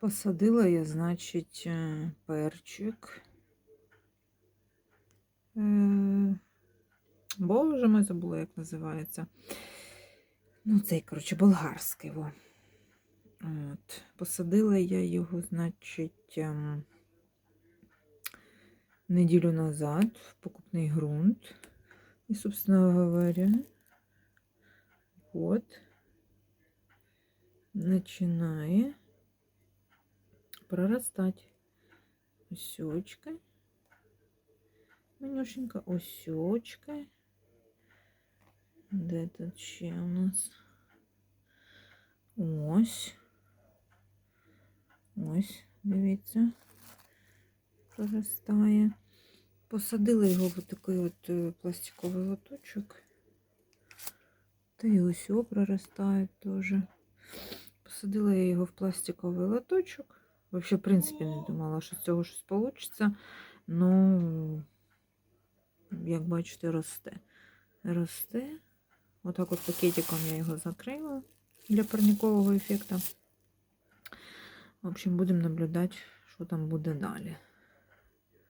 Посадила я, значить, е, перчик. Е, Боже, ми забула, як називається. Ну, цей, коротше, болгарський. Во. От. Посадила я його, значить, ем, неділю назад в покупний ґрунт. І, собственно говоря, прорастать. Осечка. Манюшенька, осечка. Де тут ще у нас? Ось. Ось, дивіться, проростає. Посадила його в такий от е, пластиковий лоточок. Та й ось о проростає теж. Посадила я його в пластиковий лоточок. Вообще, в принципі, не думала, що з цього щось вийде. Ну, як бачите, росте. Росте. Отак от пакетиком я його закрила для парникового ефекту. В общем, будемо наблюдати, що там буде далі.